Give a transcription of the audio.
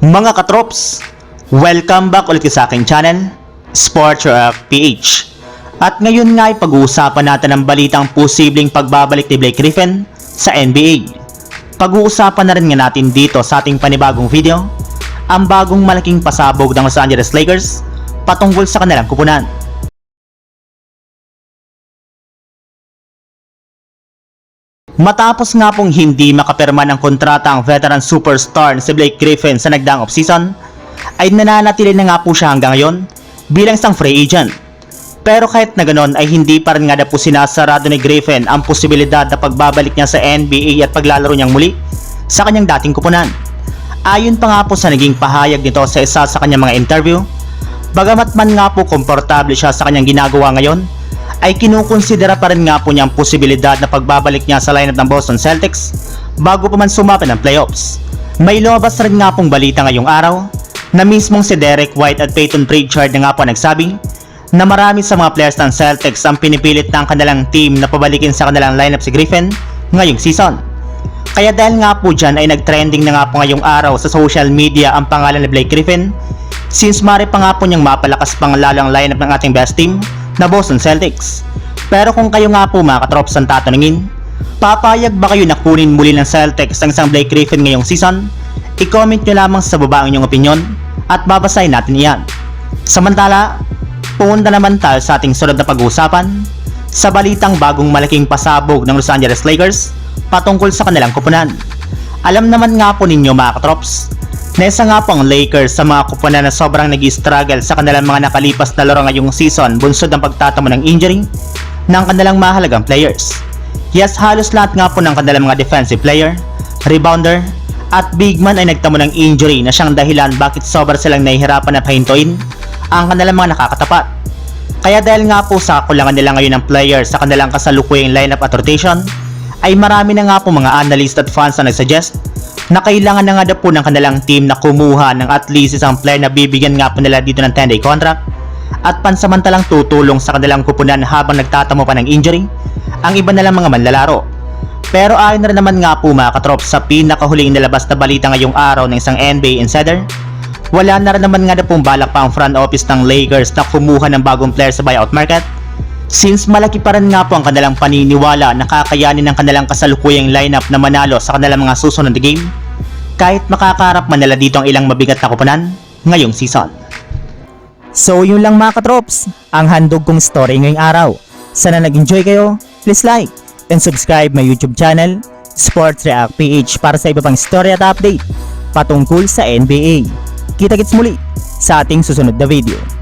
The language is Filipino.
Mga katrops, welcome back ulit sa aking channel, Sports PH. At ngayon nga ay pag-uusapan natin ang balitang posibleng pagbabalik ni Blake Griffin sa NBA. Pag-uusapan na rin nga natin dito sa ating panibagong video, ang bagong malaking pasabog ng Los Angeles Lakers patungkol sa kanilang kupunan. Matapos nga pong hindi makapirma ng kontrata ang veteran superstar na si Blake Griffin sa nagdaang offseason, ay nananatili na nga po siya hanggang ngayon bilang isang free agent. Pero kahit na ganon ay hindi pa rin nga na po sinasarado ni Griffin ang posibilidad na pagbabalik niya sa NBA at paglalaro niyang muli sa kanyang dating kupunan. Ayon pa nga po sa naging pahayag nito sa isa sa kanyang mga interview, bagamat man nga po komportable siya sa kanyang ginagawa ngayon, ay kinukonsidera pa rin nga po niya ang posibilidad na pagbabalik niya sa lineup ng Boston Celtics bago pa man sumapit ng playoffs. May lumabas rin nga pong balita ngayong araw na mismong si Derek White at Peyton Pritchard na nga po nagsabi na marami sa mga players ng Celtics ang pinipilit ng kanilang team na pabalikin sa kanilang lineup si Griffin ngayong season. Kaya dahil nga po dyan ay nagtrending na nga po ngayong araw sa social media ang pangalan ni Blake Griffin since mari pa nga po niyang mapalakas pang lalo ang lineup ng ating best team na Boston Celtics. Pero kung kayo nga po mga katrops ang tatanungin, papayag ba kayo na kunin muli ng Celtics ang isang Blake Griffin ngayong season? I-comment nyo lamang sa baba ang inyong opinion at babasahin natin iyan. Samantala, punta naman tayo sa ating sunod na pag-uusapan sa balitang bagong malaking pasabog ng Los Angeles Lakers patungkol sa kanilang kupunan. Alam naman nga po ninyo mga katrops, na isa nga po ang Lakers sa mga kupunan na sobrang nag struggle sa kanilang mga nakalipas na laro ngayong season bunsod ng pagtatamo ng injury ng kanilang mahalagang players. Yes, halos lahat nga po ng kanilang mga defensive player, rebounder, at big man ay nagtamo ng injury na siyang dahilan bakit sobra silang nahihirapan at pahintuin ang kanilang mga nakakatapat. Kaya dahil nga po sa kulangan nila ngayon ng players sa kanilang kasalukuyang lineup at rotation, ay marami na nga po mga analyst at fans na nagsuggest na kailangan na nga daw po ng kanilang team na kumuha ng at least isang player na bibigyan nga po nila dito ng 10-day contract at pansamantalang tutulong sa kanilang kupunan habang nagtatamo pa ng injury ang iba nilang mga manlalaro. Pero ayon na naman nga po mga katrop sa pinakahuling nilabas na balita ngayong araw ng isang NBA insider, wala na rin naman nga na pong balak pa ang front office ng Lakers na kumuha ng bagong player sa buyout market since malaki pa rin nga po ang kanilang paniniwala na kakayanin ng kanilang kasalukuyang lineup na manalo sa kanilang mga susunod na game kahit makakarap man nila dito ang ilang mabigat na kupunan ngayong season. So yun lang mga katrops, ang handog kong story ngayong araw. Sana nag-enjoy kayo, please like and subscribe my YouTube channel, Sports React PH para sa iba pang story at update patungkol sa NBA. Kita-kits muli sa ating susunod na video.